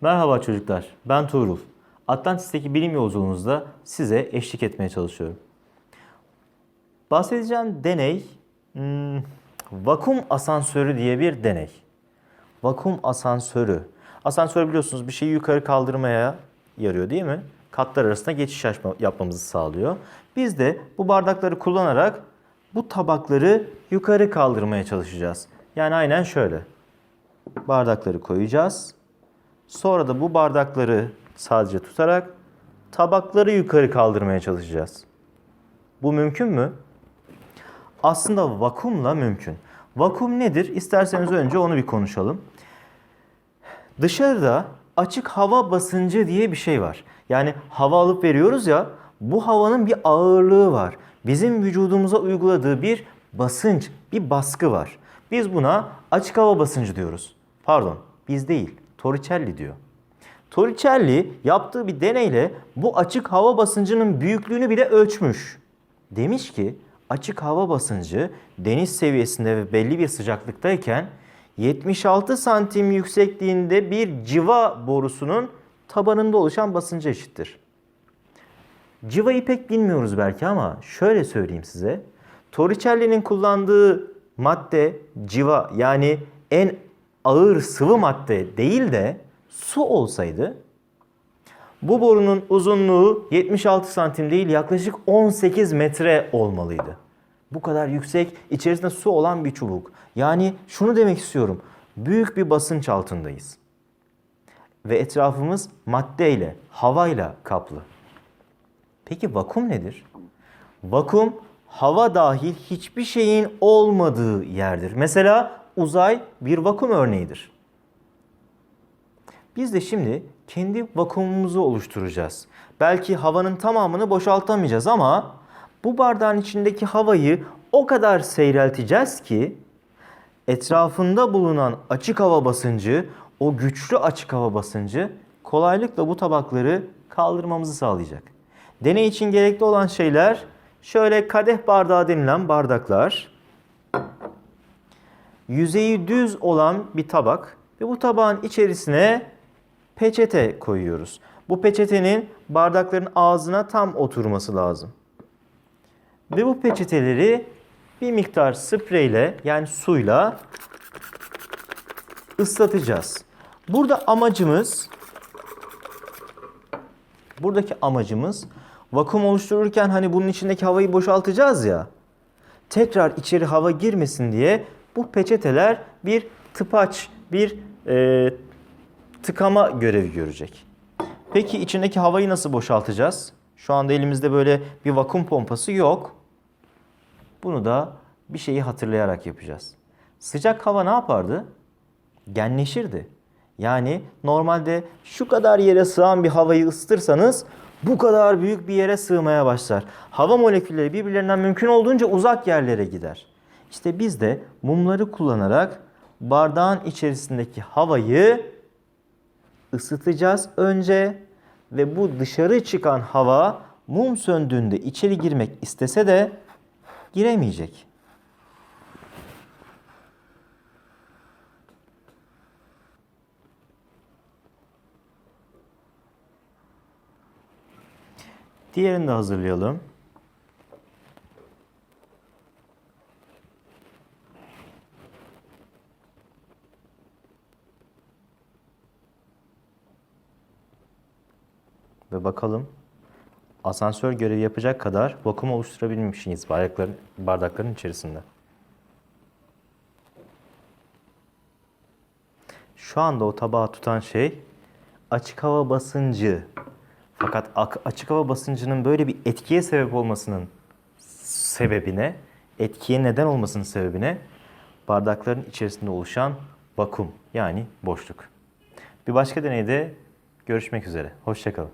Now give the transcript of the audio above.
Merhaba çocuklar, ben Tuğrul. Atlantis'teki bilim yolculuğunuzda size eşlik etmeye çalışıyorum. Bahsedeceğim deney, hmm, vakum asansörü diye bir deney. Vakum asansörü. Asansör biliyorsunuz bir şeyi yukarı kaldırmaya yarıyor değil mi? Katlar arasında geçiş yapmamızı sağlıyor. Biz de bu bardakları kullanarak bu tabakları yukarı kaldırmaya çalışacağız. Yani aynen şöyle. Bardakları koyacağız. Sonra da bu bardakları sadece tutarak tabakları yukarı kaldırmaya çalışacağız. Bu mümkün mü? Aslında vakumla mümkün. Vakum nedir? İsterseniz önce onu bir konuşalım. Dışarıda açık hava basıncı diye bir şey var. Yani hava alıp veriyoruz ya, bu havanın bir ağırlığı var. Bizim vücudumuza uyguladığı bir basınç, bir baskı var. Biz buna açık hava basıncı diyoruz. Pardon, biz değil, Torricelli diyor. Torricelli yaptığı bir deneyle bu açık hava basıncının büyüklüğünü bile ölçmüş. Demiş ki açık hava basıncı deniz seviyesinde ve belli bir sıcaklıktayken 76 santim yüksekliğinde bir civa borusunun tabanında oluşan basınca eşittir. Civayı pek bilmiyoruz belki ama şöyle söyleyeyim size. Torricelli'nin kullandığı madde civa yani en ağır sıvı madde değil de su olsaydı bu borunun uzunluğu 76 santim değil yaklaşık 18 metre olmalıydı. Bu kadar yüksek içerisinde su olan bir çubuk. Yani şunu demek istiyorum. Büyük bir basınç altındayız. Ve etrafımız maddeyle, havayla kaplı. Peki vakum nedir? Vakum hava dahil hiçbir şeyin olmadığı yerdir. Mesela uzay bir vakum örneğidir. Biz de şimdi kendi vakumumuzu oluşturacağız. Belki havanın tamamını boşaltamayacağız ama bu bardağın içindeki havayı o kadar seyrelteceğiz ki etrafında bulunan açık hava basıncı, o güçlü açık hava basıncı kolaylıkla bu tabakları kaldırmamızı sağlayacak. Deney için gerekli olan şeyler şöyle kadeh bardağı denilen bardaklar, yüzeyi düz olan bir tabak ve bu tabağın içerisine peçete koyuyoruz. Bu peçetenin bardakların ağzına tam oturması lazım. Ve bu peçeteleri bir miktar spreyle yani suyla ıslatacağız. Burada amacımız buradaki amacımız vakum oluştururken hani bunun içindeki havayı boşaltacağız ya. Tekrar içeri hava girmesin diye bu peçeteler bir tıpaç, bir e, tıkama görevi görecek. Peki içindeki havayı nasıl boşaltacağız? Şu anda elimizde böyle bir vakum pompası yok. Bunu da bir şeyi hatırlayarak yapacağız. Sıcak hava ne yapardı? Genleşirdi. Yani normalde şu kadar yere sığan bir havayı ısıtırsanız bu kadar büyük bir yere sığmaya başlar. Hava molekülleri birbirlerinden mümkün olduğunca uzak yerlere gider. İşte biz de mumları kullanarak bardağın içerisindeki havayı ısıtacağız önce ve bu dışarı çıkan hava mum söndüğünde içeri girmek istese de giremeyecek. Diğerini de hazırlayalım. Ve bakalım asansör görevi yapacak kadar vakum oluşturabilmiş miyiz bardakların, bardakların içerisinde. Şu anda o tabağı tutan şey açık hava basıncı. Fakat ak- açık hava basıncının böyle bir etkiye sebep olmasının sebebine, etkiye neden olmasının sebebine bardakların içerisinde oluşan vakum yani boşluk. Bir başka deneyde görüşmek üzere. Hoşçakalın.